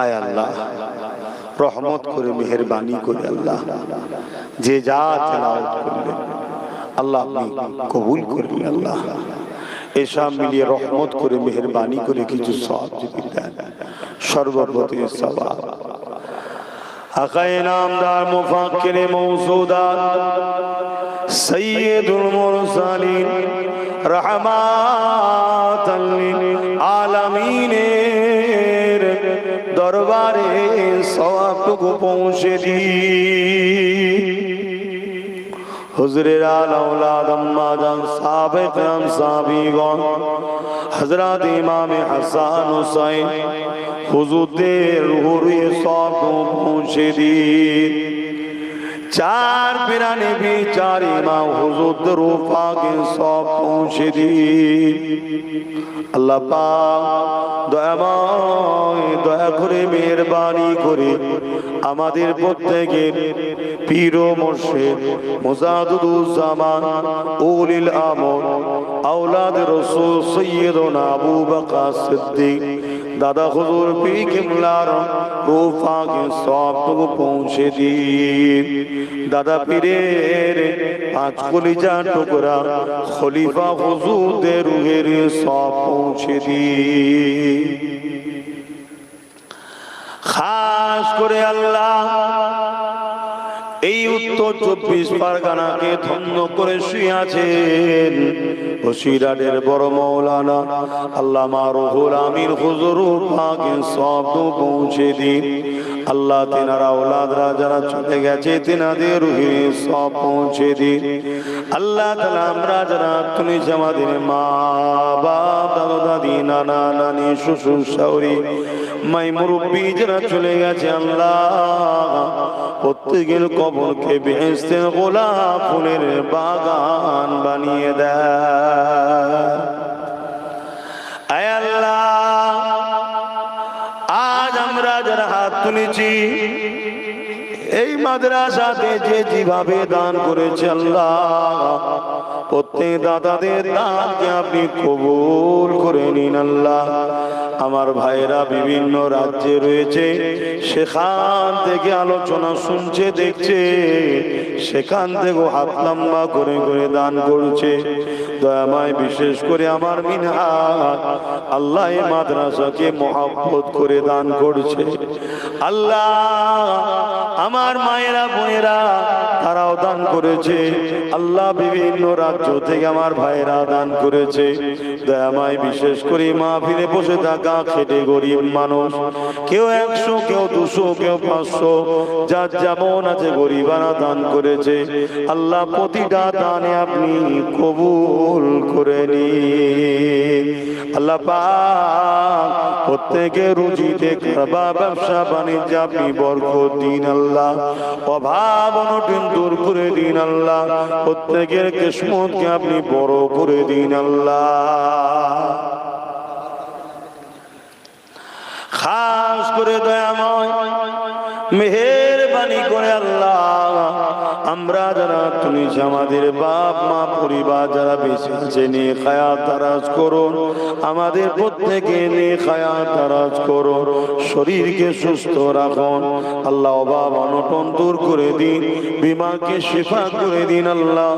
আয় আল্লাহ। রহমত করে, মেহরবানি করে আল্লাহ। যে যা তেলাওয়াত করলেন আল্লাহ কবুল করলেন আল্লাহ। এসব মিলিয়ে রহমত করে, মেহরবানি করে কিছু সব সর্বপ্রতি সওয়াবটুকু পৌঁছে দিই হুজুরের আলাউলাদ আম্মাজান সাবেক রাম সাবিগণ, হযরত ইমাম হাসান হুসাইন, হুজুরদের রুহুরে সব পৌঁছে দিন চার পিরানে भी চার ইমাম হুজুরদের রূপাকে সব পৌঁছে দিন আল্লাহ দয়াময় দয়া করে মেহরবানি করে আমাদের প্রত্যেকের পীর মুর্শিদ মুজাদুদুজ্জামান উলিল আমর আওলাদ রাসূল সৈয়দনা আবু বকর সিদ্দিক, দাদা হুজুর পি কিমলার রূপাকে সবটুকু পৌঁছে দিন। দাদা পীরের পাঁচ কলিজা টুকরা খলিফা হুজুরদের রুহের সব পৌঁছে দিন। খাস করে আল্লাহ। এই উত্তর চব্বিশ পারগানাকে ধন্য করে শুয়াছেন আছেন বড় মৌলানা আল্লামা রুহুল আমির হুজুর পাকে সব পৌঁছে দিন। আল্লাহ তেনারা ওলাদরা যারা চলে গেছে, তেনাদের রুহে সব পৌঁছে দিন। আল্লাহ তালা আমরা যারা তুমি আমাদের মা, বাপ, দাদা, দাদি, নানা, নানি, শ্বশুর শাউরি মাই মুরব্বী যারা চলে গেছে, আল্লাহ প্রত্যেকের কবরকে বেহেস্তের গোলাপ ফুলের বাগান বানিয়ে দেয়। তুলেছি মাদ্রাসাতে যে যেভাবে দান করেছে আল্লাহ, প্রত্যেক দাদাদের দানকে আপনি কবুল করে নিন আল্লাহ। আমার ভাইরা বিভিন্ন রাজ্যে রয়েছে, সেখান থেকে আলোচনা শুনছে, দেখছে, সেখান থেকে হাত লম্বা করে করে দান করছে। দয়াময় বিশেষ করে আমার মিনহা, আল্লাহ মাদ্রাসাকে মহাব্বত করে দান করছে। আল্লাহ, আমার মায়েরা, বোনেরা, তারাও দান করেছে। আল্লাহ বিভিন্ন রাজ্য থেকে আমার ভাইরা দান করেছে। দয়াময় বিশেষ করে মা ফিরে বসে থাকা খেটে গরিব মানুষ। কেউ একশো, কেউ দুশো, কেউ পাঁচশো, যার যেমন আছে গরিবারা দান করেছে। আল্লাহ প্রতিটা দানে আপনি কবুল করে নিন। আল্লাহ পাক প্রত্যেকে রুজিতে ব্যবসা, বাণিজ্য আপনি বরকত দিন আল্লাহ। অভাব অনটন দূর করে দিন আল্লাহ। প্রত্যেকের কিসমতকে আপনি বড় করে দিন আল্লাহ। খাস করে দয়াময় মেহেরবানি করে আল্লাহ। আমরা যারা, তুমি আমাদের বাপ, মা, পরিবার যারা আছে, নিয়ে খায়া তারাজ করুন আমাদের প্রত্যেকে নিয়ে খায়া তারাজ করুন শরীরকে সুস্থ রাখুন আল্লাহ অভাব অনটন দূর করে দিন, বিমাকে শিফা করে দিন আল্লাহ।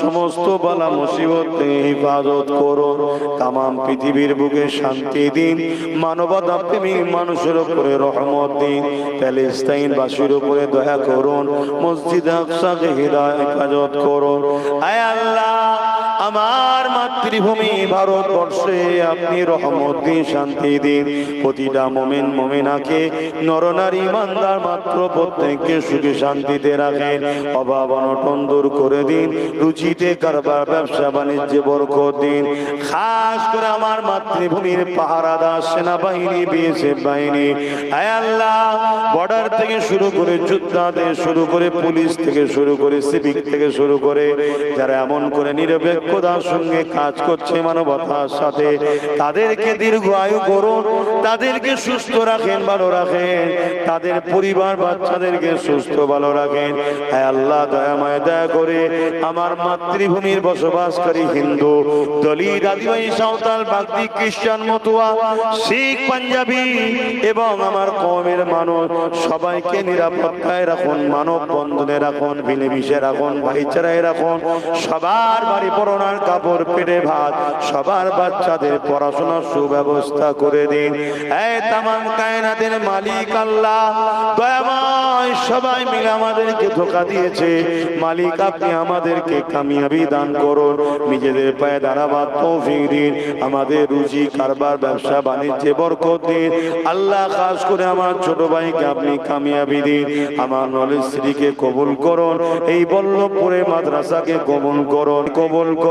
সমস্ত বালা মুসিবত হেফাজত করুন তামাম পৃথিবীর বুকে শান্তি দিন মানবতা প্রেমিক মানুষের উপরে রহমত দিন প্যালেস্তাইন বাসীর উপরে দয়া করুন মসজিদ আকসাকে হৃদয় হেফাজত করুন। আয় আল্লাহ আমার মাতৃভূমি ভারতবর্ষে আপনি রহমত দিন শান্তি দিন। প্রতিটা মোমেন, মোমেনাকে নরনারী ইমানদার মাত্র প্রত্যেককে সুখে শান্তিতে রাখেন। অভাব অনটন দূর করে দিন। রুচিতে কারবার, ব্যবসা, বাণিজ্যে বরকত দিন। খাস করে আমার মাতৃভূমির পাহারাদার সেনাবাহিনী, বিএসএফ বাহিনী। আল্লাহ, বর্ডার থেকে শুরু করে যোদ্ধাদের শুরু করে পুলিশ থেকে শুরু করে সিভিক থেকে শুরু করে, যারা এমন করে নিরপেক্ষ দক্ষতার সঙ্গে কাজ করছে মানবতার সাথে। তাদেরকে দীর্ঘ আয়ু করুন, তাদেরকে সুস্থ রাখেন, ভালো রাখেন। তাদের পরিবার, বাচ্চাদেরকে সুস্থ, ভালো রাখেন। হ্যাঁ আল্লাহ দয়াময় দয়া করে আমার মাতৃভূমির বসবাসকারী হিন্দু, দলিত, আদিবাসী, সাঁওতাল, বাগদি, খ্রিস্টান, মতুয়া, শিখ, পাঞ্জাবি এবং আমার কমের মানুষ, সবাইকে নিরাপত্তায় রাখুন মানব বন্ধনে রাখুন মিলেমিশে রাখুন, ভাইচারায় রাখুন, সবার বাড়ি পড়ানোর কাপড় পেটে ভাত। সবার বাচ্চাদের পড়াশোনার সুব্যবস্থা করে দিন। এই তামাম কায়নাতের মালিক আল্লাহ, দয়াময় সবাই মিলে আমাদেরকে ধোকা দিয়েছে। মালিক, আপনি আমাদেরকে কামিয়াবি দান করুন। নিজেদের পায়ে দাঁড়াবার তৌফিক দিন। আমাদের রুজি, কারবার, ব্যবসা, বাণিজ্যে বরকত দিন। আল্লাহ, খাস করে আমার ছোট ভাইকে আপনি কামিয়াবি দিন। আমার নলেজ স্ত্রীকে কবুল করুন। এই বল্লভপুরে মাদ্রাসাকে কবুল করুন। কবুল করুন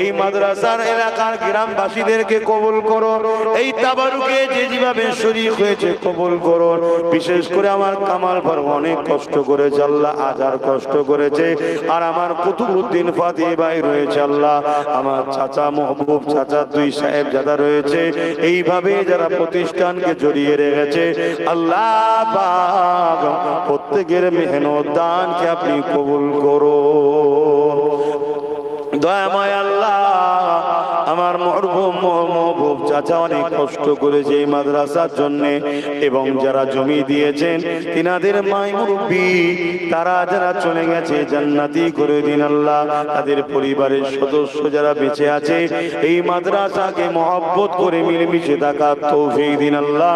এই মাদ্রাসার এলাকার গ্রামবাসীদেরকে কবুল করো এই তাবারুকে যে যেভাবে শরীর হয়েছে কবুল করুন। বিশেষ করে আমার কামাল ভার অনেক কষ্ট করেছে, আল্লাহ আজার কষ্ট করেছে। আর আমার কুতুবুদ্দিন ফাতি ভাই রয়েছে, আল্লাহ। আমার চাচা মহবুব, চাচা দুই সাহেব যারা রয়েছে, এইভাবে যারা প্রতিষ্ঠানকে জড়িয়ে রেখেছে, আল্লাহ প্রত্যেকের মেহনত দানকে আপনি কবুল করো দয়াময় আল্লাহ। চাচা অনেক কষ্ট করেছে এই মাদ্রাসার জন্য এবং যারা জমি দিয়েছেন, তিনাদের মাই মুরব্বী, তারা যারা চলে গেছে জান্নাতি করে দিন আল্লাহ। তাদের পরিবারের সদস্য যারা বেঁচে আছে, এই মাদ্রাসাকে মহব্বত করে মিলেমিশে থাকার তৌফিক দিন আল্লাহ।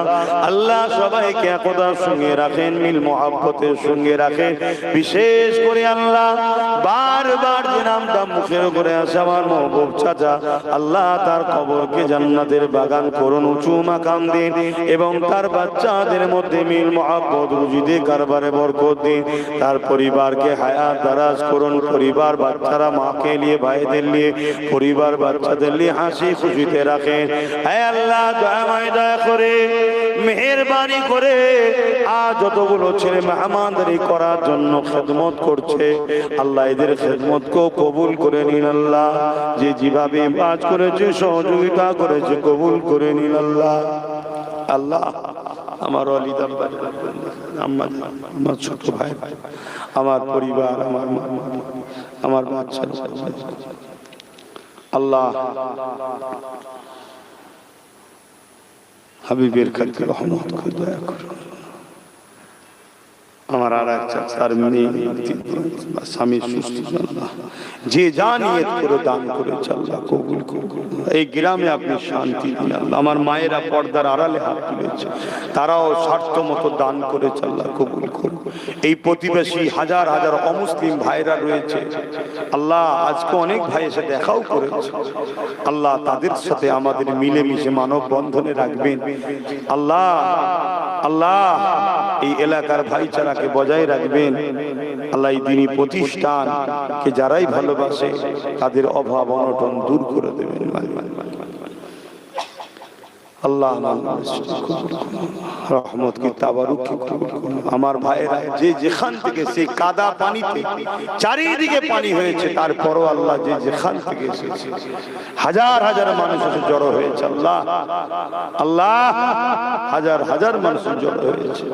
আল্লাহ সবাইকে একতার সঙ্গে রাখেন, মিল মহাব্বতের সঙ্গে রাখেন। বিশেষ করে আল্লাহ, বারবার যে নামটা মুখের করে আসে আমার মহবুব চাচা, আল্লাহ তার কবরকে জান্নাতের বাগান করুন, উঁচু মাকাম দিন এবং তার বাচ্চাদের মধ্যে মিল মহাব্বত রুজিদে কারবারে বরকত দিন। তার পরিবারকে হায়াত দারাজ করুন, পরিবার বাচ্চারা মাকে নিয়ে, ভাইদের নিয়ে, পরিবার বাচ্চাদের নিয়ে হাসি খুশিতে রাখেন। হ্যাঁ আল্লাহ দয়া করে। মেহরবানি করে আজ যতগুলো ছেলে মেহমানদারি করার জন্য খেদমত করছে, আল্লাহ এদের খেদমতকেও কবুল করে নিন আল্লাহ। যে যেভাবে কাজ করেছে, সহযোগিতা করেছে, কবুল করে নিন আল্লাহ। আল্লাহ, আমার অলি দাম্বার আমার আমার ছোট ভাই, আমার পরিবার, আমার আমার বাচ্চা। আল্লাহ হাবিবের খালকে রহমত করে দয়া করুন চাচার মেয়ে স্বামী সুস্থ যে যা নিয়ত করে দান করে কবুল এই গ্রামে আপনি শান্তি দিন আমার মায়েরা পর্দার আড়ালে হাত তুলেছে। তারাও স্বার্থ মতো দান করে কবুল করুন এই প্রতিবেশী হাজার হাজার অমুসলিম ভাইরা রয়েছে। আল্লাহ আজকে অনেক ভাই এসে দেখাও করেছে। আল্লাহ তাদের সাথে আমাদের মিলেমিশে মানব বন্ধনে রাখবেন। আল্লাহ আল্লাহ, এই এলাকার ভাইচারাকে বজায় রাখবেন। আল্লাহ দিনী প্রতিষ্ঠানকে যারাই ভালোবাসে তাদের অভাব অনটন দূর করে দেবেন। আল্লাহ রহমত কি আমার ভাইয়েরা যে যেখান থেকে সেই কাদা পানিতে চারিদিকে পানি হয়েছে, তারপরও আল্লাহ যে যেখান থেকে এসেছে, হাজার হাজার মানুষ জড়ো হয়েছে, আল্লাহ আল্লাহ, হাজার হাজার মানুষ জড়ো হয়েছে।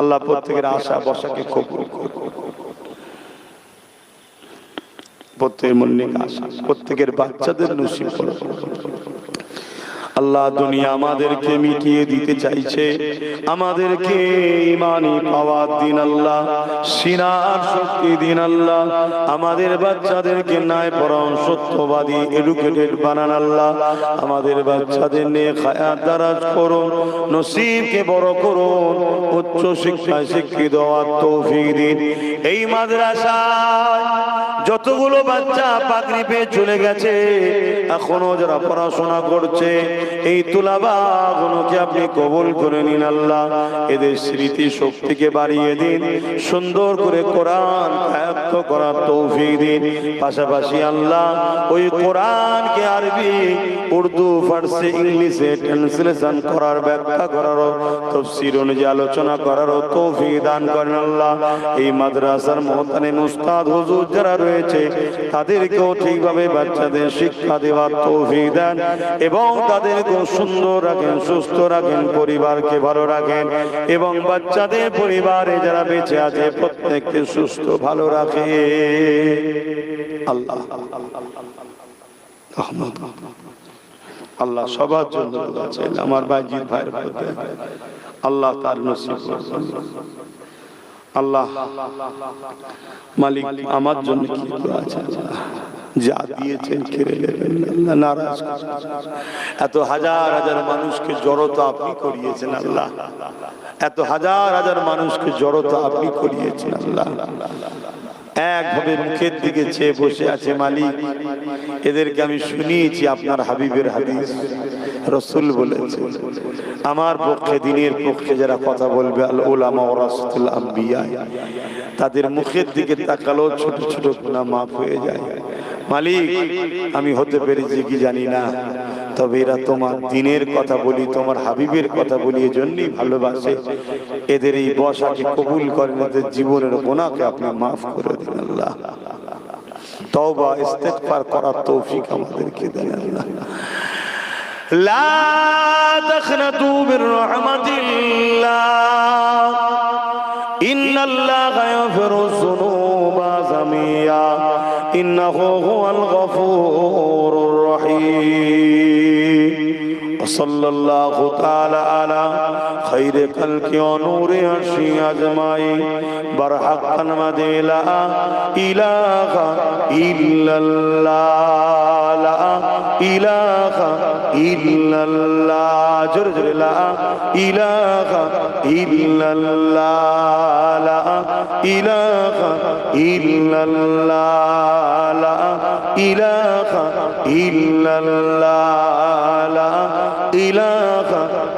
আল্লাহ প্রত্যেকের আশা বসাকে কবুল প্রত্যেকের মনে আশা, প্রত্যেকের বাচ্চাদের নসিব আল্লাহ দুনিয়া আমাদেরকে মিটিয়ে দিতে চাইছে। আমাদেরকে ইমানি পাওয়ার দিন আল্লাহ, সিনার শক্তি দিন আল্লাহ। আমাদের বাচ্চাদেরকে ন্যায় পরম সত্যবাদী এডুকেটেড বানান আল্লাহ। আমাদের বাচ্চাদের নিয়ে খায়াত দারাজ করুন, নসিবকে বড় করুন, উচ্চ শিক্ষায় শিক্ষিত তৌফিক দিন। এই মাদ্রাসায় যতগুলো বাচ্চা পাগড়ি পেয়ে চলে গেছে, এখনও যারা পড়াশোনা করছে এই তুলাবাগুলোকে আপনি কবুল করে নিন আল্লাহ। এদের স্মৃতি শক্তিকে বাড়িয়ে দিন, সুন্দর করে কোরআন আয়ত্ত করার তৌফিক দিন। পাশাপাশি আল্লাহ ওই কোরআনকে আরবি, উর্দু, ফার্সি, ইংলিশে ট্রান্সলেশন করার ব্যাখ্যা করার তফসির অনুযায়ী আলোচনা করার তৌফিক দান করেন আল্লাহ। এই মাদ্রাসার মহতানে মুস্তাদ হুজুর যারা রয়েছে, তাদেরকেও ঠিকভাবে বাচ্চাদের শিক্ষা দেওয়ার তৌফিক দেন এবং তাদেরকেও সুন্দর রাখেন, সুস্থ রাখেন, পরিবারকে ভালো রাখেন এবং বাচ্চাদের পরিবারে যারা বেঁচে আছে প্রত্যেককে সুস্থ, ভালো রাখে। আল্লাহ আল্লাহ সবার জন্য আমার ভাইজির ভাইয়ের প্রতি। আল্লাহ তার নসিব। আল্লাহ। মালিক আমার জন্য কি আছে? যা দিয়েছেন কেড়ে নেবেন নারাজ। এত হাজার হাজার মানুষকে জড়তা আপনি করিয়েছেন আল্লাহ। এত হাজার হাজার মানুষকে জড়তা আপনি করিয়েছেন আল্লাহ। একভাবে মুখের দিকে চেয়ে বসে আছে মালিক। এদেরকে আমি শুনিয়েছি আপনার হাবিবের হাদিস। রসুল বলেছে, আমার পক্ষে দিনের পক্ষে যারা কথা বলবে, আল ওলামা তাদের মুখের দিকে তাকালো ছোট ছোট গুণা মাফ হয়ে যায়। মালিক, আমি হতে পেরেছি কি জানি না, তবে এরা তোমার দিনের কথা বলি, তোমার হাবিবের কথা বলি, এজন্যই ভালোবাসে। এদের এই বসাকে কবুল করেন, এদের জীবনের গোনাকে আপনি মাফ করে দিন আল্লাহ। তওবা, ইস্তেগফার করার তৌফিক আমাদেরকে দেন আল্লাহ। لا تخنتوا من رحمة الله. إن الله يغفر الذنوب جميعا. إنه هو الغفور الرحيم. وصلى الله تعالى على خير خلق ونور عرشي أجمعين برحقا مدي لا إله إلا الله لا إله إلا الله جر جر لا إله إلا الله لا إله إلا الله لا إله إلا الله لا إله